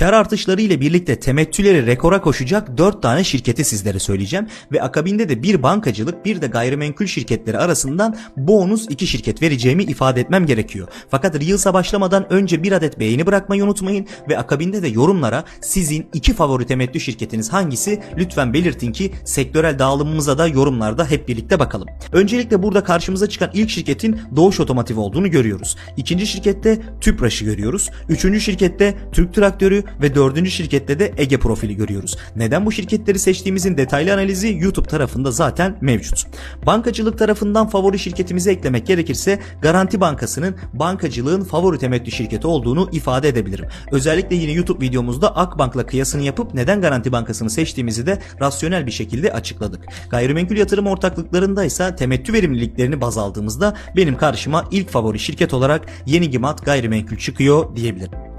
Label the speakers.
Speaker 1: Kar artışları ile birlikte temettüleri rekora koşacak 4 tane şirketi sizlere söyleyeceğim ve akabinde de bir bankacılık bir de gayrimenkul şirketleri arasından bonus 2 şirket vereceğimi ifade etmem gerekiyor. Fakat Reels'a başlamadan önce bir adet beğeni bırakmayı unutmayın ve akabinde de yorumlara sizin iki favori temettü şirketiniz hangisi lütfen belirtin ki sektörel dağılımımıza da yorumlarda hep birlikte bakalım. Öncelikle burada karşımıza çıkan ilk şirketin Doğuş Otomotiv olduğunu görüyoruz. İkinci şirkette Tüpraş'ı görüyoruz. Üçüncü şirkette Türk Traktörü ve dördüncü şirkette de Ege Profili görüyoruz. Neden bu şirketleri seçtiğimizin detaylı analizi YouTube tarafında zaten mevcut. Bankacılık tarafından favori şirketimizi eklemek gerekirse Garanti Bankası'nın bankacılığın favori temettü şirketi olduğunu ifade edebilirim. Özellikle yine YouTube videomuzda Akbank'la kıyasını yapıp neden Garanti Bankası'nı seçtiğimizi de rasyonel bir şekilde açıkladık. Gayrimenkul yatırım ortaklıklarında ise temettü verimliliklerini baz aldığımızda benim karşıma ilk favori şirket olarak Yeni Gayrimenkul çıkıyor diyebilirim.